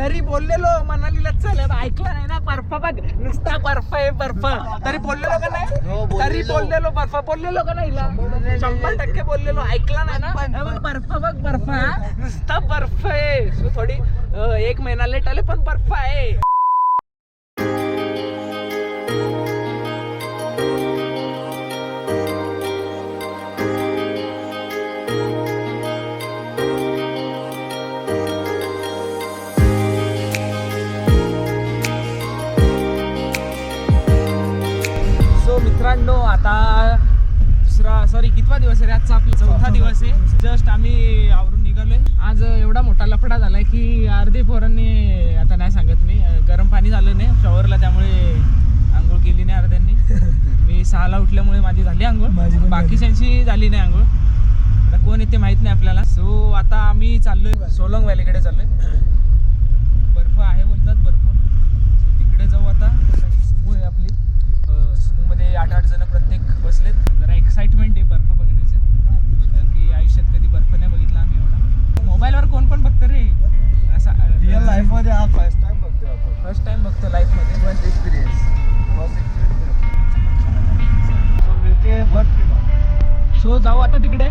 तरी बोललेलो मनालीला चल ऐकलं नाही ना बर्फ बघ. नुसता बर्फ आहे बर्फ. तरी बोललेलो का नाही? तरी बोललेलो बर्फ. बोललेलो का नाही? शंभर टक्के बोललेलो. ऐकला नाही ना? हे बर्फ बघ बर्फ हा. नुसता बर्फ आहे. थोडी एक महिना लेट आले पण बर्फ आहे. कितवा दिवस आहे रे आजचा आपला चौथा दिवस आहे. जस्ट आम्ही आवरून निघालोय. आज एवढा मोठा लफडा झालाय की अर्धे पोरांनी आता नाही सांगत मी गरम पाणी झालं नाही शॉवरला त्यामुळे आंघोळ केली नाही अर्ध्यांनी. मी सहाला उठल्यामुळे माझी झाली आंघोळ. बाकीच्यांची झाली नाही आंघोळ. आता कोण येते माहीत नाही आपल्याला. सो आता आम्ही चाललोय सोलंग व्हॅलीकडे चाललोय. बर्फ आहे बोलतात बर्फ. सो तिकडे जाऊ आता. सुमो आहे आपली. सुमोमध्ये आठ आठ जण प्रत्येक बसलेत. जरा एक्साइटमेंट आहे. लाईफमध्ये हा फर्स्ट टाइम बघतोय आपण. फर्स्ट टाइम बघतो लाईफमध्ये first experience first experience so जाऊ आता तिकडे.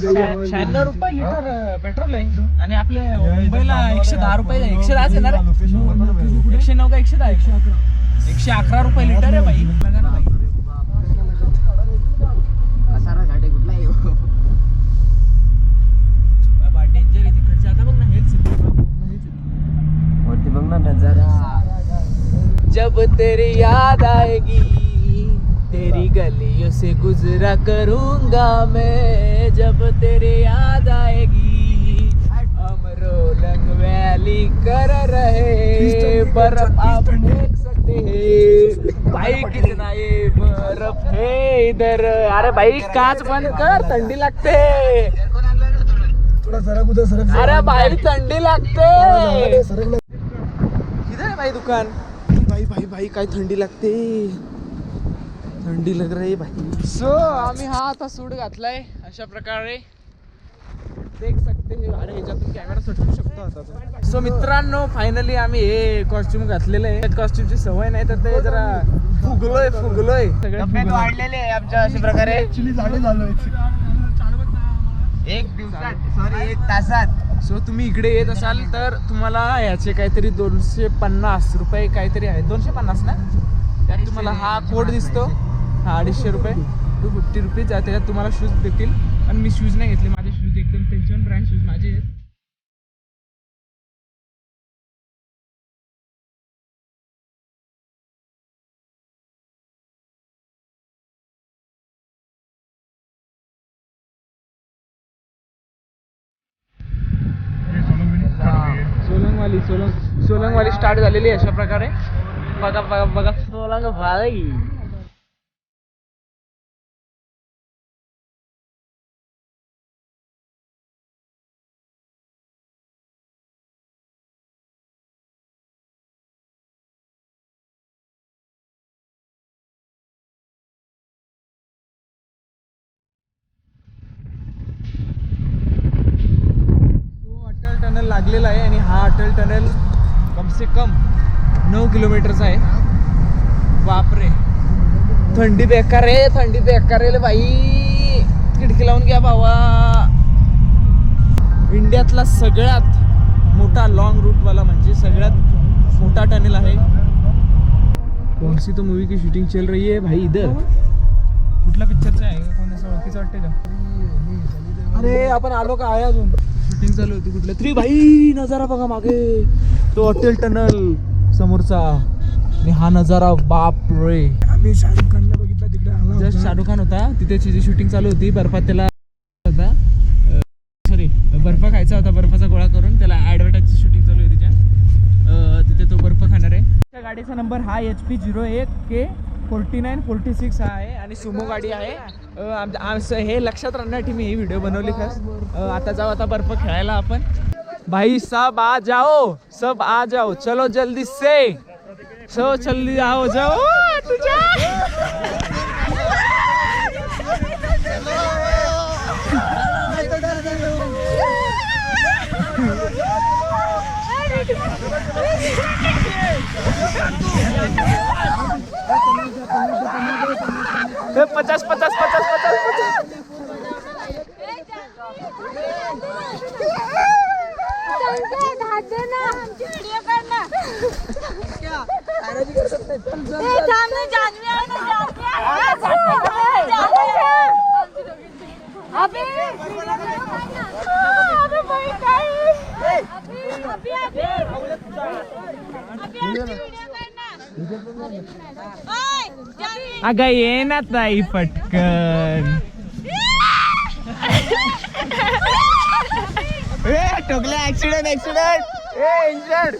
शहाण्णव रुपये लिटर पेट्रोल आहे आणि आपल्या मुंबईला एकशे दहा रुपये एकशे दहाच येणार आहे. एकशे नऊ का एकशे दहा एकशे अकरा. एकशे अकरा रुपये लिटर आहे बाई. बघा ना बाई. जब तेरी याद आएगी तेरी गलियों से गुजरा करूंगा मैं जब तेरी याद आएगी। अमरोलंग वैली कर रहे बर्फ आप देख सकते हैं। भाई कितना ये बर्फ है इधर। अरे भाई काच बंद कर थंडी लागते थोडा सरक उधर सरक अरे भाई थंडी लागते सरक आहे भाई दुकान? भाई भाई भाई काय थंडी लागते थंडी लग रही भाई। सो आम्ही हा आता सूट घातलाय अशा प्रकारे. देख सकते हे अरे ह्याच्यातून कॅमेरा सटकू शकतो आता सो मित्रांनो फायनली आम्ही हे कॉस्ट्युम घातलेलं आहे. कॉस्ट्युमची सवय नाही तर ते जरा फुगलोय फुगलोय. सगळे. वाढलेले आहे आमच्या अशा प्रकारे. झालोय एक दिवसात सॉरी एक तासात. सो तुम्ही इकडे येत असाल तर तुम्हाला याचे काहीतरी दोनशे पन्नास रुपये काहीतरी आहेत दोनशे पन्नास ना? त्यात तुम्हाला हा कोड दिसतो. हा अडीचशे रुपये. टू फिफ्टी रुपीज त्याच्यात तुम्हाला शूज देतील. पण मी शूज नाही घेतले माझे शूज एकदम टेन्शन ब्रँड शूज माझे आहेत. सोलंगवाली सोलंग सोलंगवाली स्टार्ट झालेली आहे अशा प्रकारे. बघा बघा बघा. सोलंग भाई. अटल टनल लागलेला आहे आणि हा अटल टनल कम से कम नऊ किलोमीटरचा आहे. बापरे. थंडी बेकार आहे थंडी बेकार आहे रे बाई. खिडकी लावून घ्या भावा. इंडियातला सगळ्यात मोठा लॉंग रूटवाला म्हणजे सगळ्यात मोठा टनेल आहे. कौन सी तो मूवी की शूटिंग चल रही है भाई इधर? कुठल्या पिक्चरचा आहे? कोण असं ओळखीचं वाटते का? अरे आपण आलो का? आहे अजून. शूटिंग चालू होती कुठलं? तरी भाई नजारा बघा मागे. तो हॉटेल टनल समोरचा. आणि हा नजारा बाप रे आम्ही शाहरुख खानला बघितला तिकडे. आला जस्ट होता. शाहरुख खान होता. तिथे तिची शूटिंग चालू होती बर्फात त्याला होता. सॉरी बर्फ खायचा होता बर्फाचा गोळा करून त्याला ॲडव्हर्टाईजची शूटिंग चालू आहे तिच्या. तिथे तो बर्फ खाणार आहे. त्या गाडीचा नंबर हा एच पी झिरो एक K forty nine forty six हा आहे आणि सुमो गाडी आहे. आमच्या आमचं हे लक्षात राहण्यासाठी मी ही व्हिडिओ बनवली खास आता जाऊ आता बर्फ खेळायला आपण. भाई सब आ जाओ सब आ जाओ. चलो जल्दी से. सो जल्दी आओ जाओ. तुझ्या. पचास पचास पचास पचास पचास पचास अगं ये ताई पटकन. Tokla accident accident a injured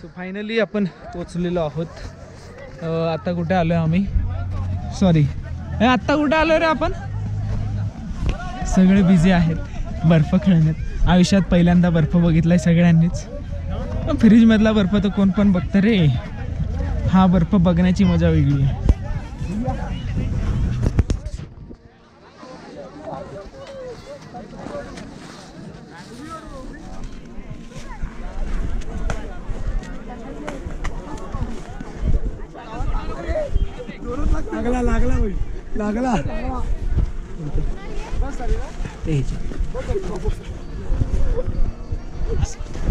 so finally आपण पोचलेलो आहोत. आता कुठे आलोय आम्ही? सॉरी आत्ता कुठे आलो रे आपण? सगळे बिझी आहेत. बर्फ खेळण्यात. आयुष्यात पहिल्यांदा बर्फ बघितलाय सगळ्यांनीच. फ्रीजमधला बर्फ तर कोण पण बघतं रे. हा बर्फ बघण्याची मजा वेगळी आहे. लागला लागला लागला.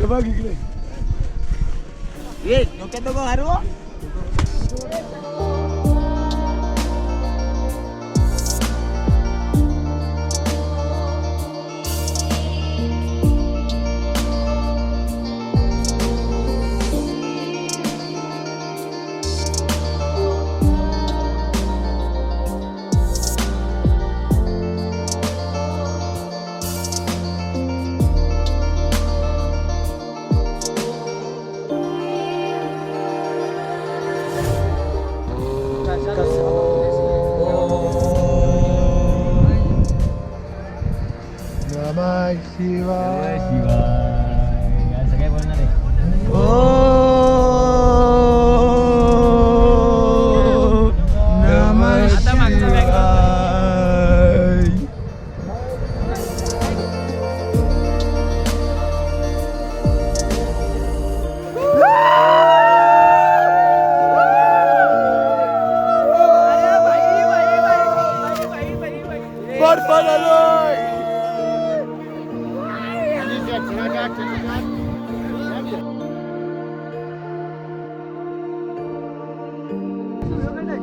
बघ इकडे. Wait, no can go haro.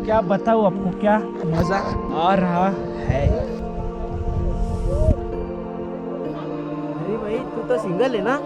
क्या बताऊँ आपको क्या मज़ा आ रहा है? अरे भाई तू तो सिंगल है ना?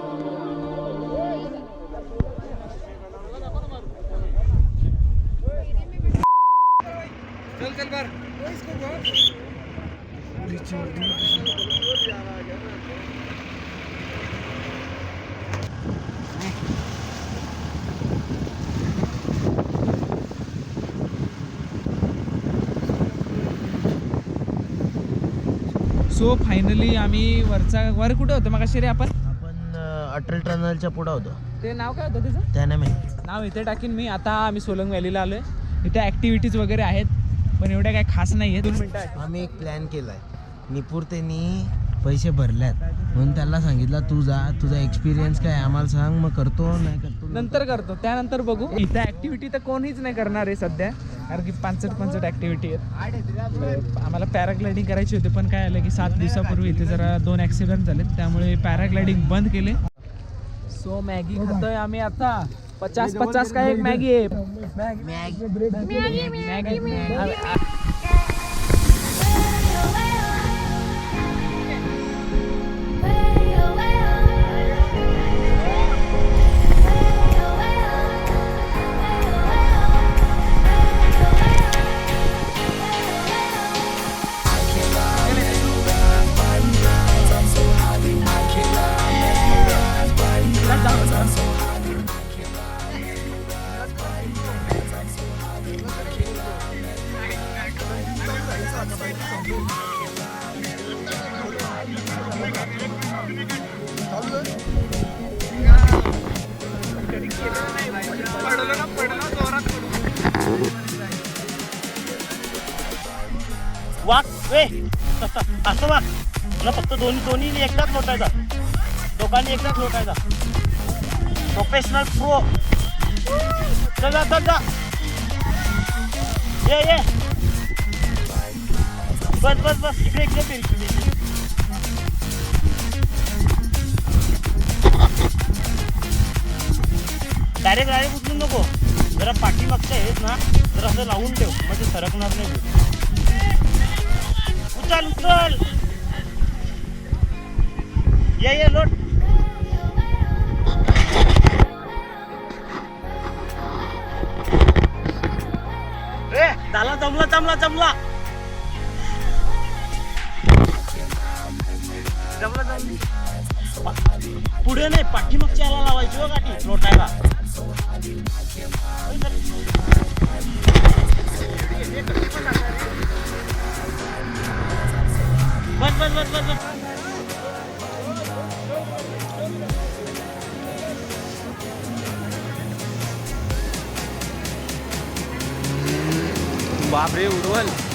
सो फायनली आम्ही वरचा वर कुठे होतो? मग रे आपण? आपण अटल टनलच्या पुढे होतो. ते नाव काय होतं त्याचं त्याने माहिती नाव इथे टाकीन मी. आता आम्ही सोलंग व्हॅलीला आलोय. इथे ॲक्टिव्हिटीज वगैरे आहेत पण एवढ्या काही खास नाही आहेत दोन मिनटं आम्ही एक प्लॅन केलाय. निपूर त्यांनी पैसे भरल्यात. म्हणून त्याला सांगितलं तू जा तुझा एक्सपिरियन्स काय आहे? आम्हाला सांग मग करतो नाही करतो नंतर करतो. त्यानंतर बघू. इथे ऍक्टिव्हिटी तर कोणीच नाही करणार आहे सध्या. कारण की पाचट पाचट ऍक्टिव्हिटी आहेत आम्हाला पॅराग्लायडिंग करायची होती पण काय आलं की सात दिवसापूर्वी इथे जरा दोन ऍक्सिडेंट झालेत त्यामुळे पॅराग्लायडिंग बंद केले सो मॅगी खातोय आम्ही आता पचास पचास का एक मॅगी आहे मॅगी मॅगी वाक वे असं वा तुला फक्त दोन्ही दोन्ही एकदाच लोटायचा. दोघांनी एकदाच लोटायचा. प्रोफेशनल प्रो चला चला ये ये. बस बस बस. इकडे इकडे फिर डायरेक्ट उचलून नको. जरा पाठीमागच्या आहेत ना तर असं लावून ठेव. म्हणजे सरकणार नाही उचल उचल. ये ये लोट. ए झाला जमला जमला जमला. जमला जमली. पुढे नाही पाठीमागच्या याला लावायची हो गाठी लोटायला. बस बस बस बस बस. बापरे उडवल.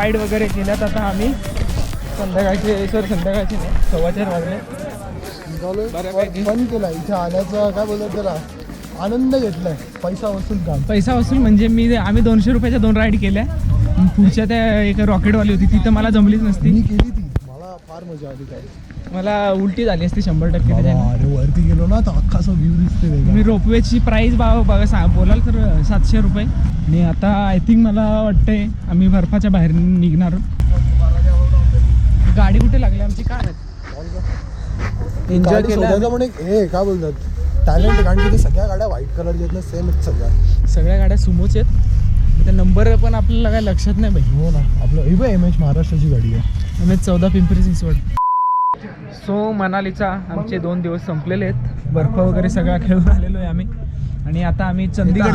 राईड वगैरे केल्यात आता आम्ही. संध्याकाळचे सर संध्याकाळचे नाही सव्वा चार वाजले. फन केला इथे आल्याचा काय बोलतात त्याला? आनंद घेतलाय पैसा वसूल काम. पैसा वसूल म्हणजे मी आम्ही दोनशे रुपयाच्या दोन राईड केल्या. पुढच्या त्या एक रॉकेटवाली होती ती तर मला जमलीच नसती. मी केली ती. फार मजा आली काय मला उलटी झाली असती शंभर टक्के त्याच्याने. अरे वरती गेलो ना तर अख्खा असा व्ह्यू दिसते वेगळा. मी रोपवेची प्राईस बा बघा सा बोलाल तर सातशे रुपये. आणि आता आय थिंक मला वाटतंय आम्ही बर्फाच्या बाहेर निघणार. गाडी कुठे लागली आमची? कार एन्जॉय गाडी केलं पण एक हे काय बोलतात? टॅलेंट कारण की ते सगळ्या गाड्या व्हाईट कलरच्या आहेत ना सेम आहेत सगळ्या. सगळ्या गाड्या सुमोच आहेत. त्या नंबर पण आपल्याला काय लक्षात नाही पाहिजे हो ना. आपलं हे एम एच महाराष्ट्राची गाडी आहे. एम एच चौदा पिंपरी चिंचवड. सो मनालीचा आमचे दोन दिवस संपलेले आहेत. बर्फ वगैरे सगळा खेळून आलेलो आहे आम्ही. आणि आता आम्ही चंदीगड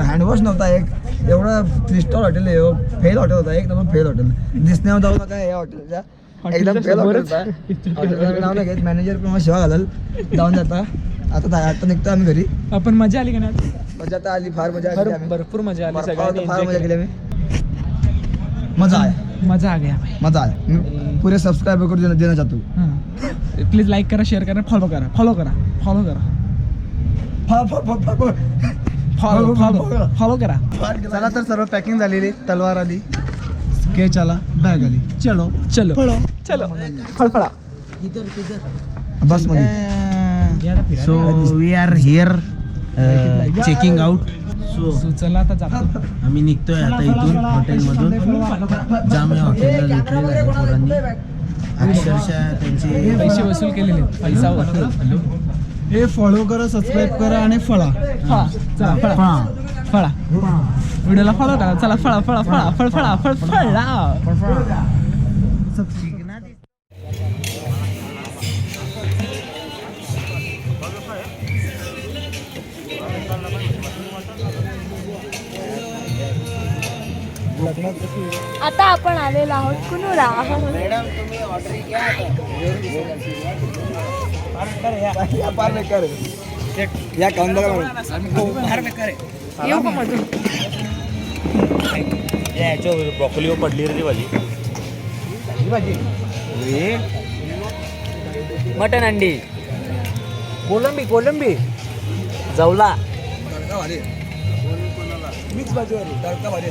हँडवॉश नव्हता एक. एवढा थ्री स्टार हॉटेल आहे. फेल हॉटेल होता. एक नंबर फेल हॉटेल जाऊ नका या हॉटेलच्या एकदम फेल नाव नाही घेत मॅनेजर पण शिवा घालाल जाऊन जाता आता आता निघतो आम्ही घरी आपण मजा आली का नाही मजा आता आली फार मजा आली. भरपूर मजा आली फार- सगळ्यांनी फार मजा केलं. मजा आहे मजा आ गया भाई मजा आहे मी पुरे सबस्क्राईब करून देणं देणं चाहतो प्लीज लाईक करा शेअर करा फॉलो करा फॉलो करा फॉलो करा फॉलो करा चला तर सर्व पॅकिंग झालेली तलवार आली स्केच आला बॅग आली चलो चलो चलो फळफळा. बसमध्ये so we are here checking out so so चला आता जातो आम्ही निघतोय आता इथून हॉटेलमधून. जाम या हॉटेलला लुटलेलं आहे पोरांनी. अक्षरशः त्यांचे पैसे वसूल केलेले. पैसा वसूल. हे फॉलो करा सबस्क्राईब करा आणि फळा. फळा. चला फळा. फळा. व्हिडिओला फॉलो करा. चला फळा फळा फळा. फळ. फळा फळ फळा आता आपण आलेलो आहोत कुनुरा. या पार बेकार आहे. या. खाऊन बघा म्हणून. येऊ का मधून? याच्यावर ब्रॉकोली पडली रे ती भाजी. मटन अंडी. कोलंबी कोलंबी. जवला. मिक्स भाजी वाली, तडका भारी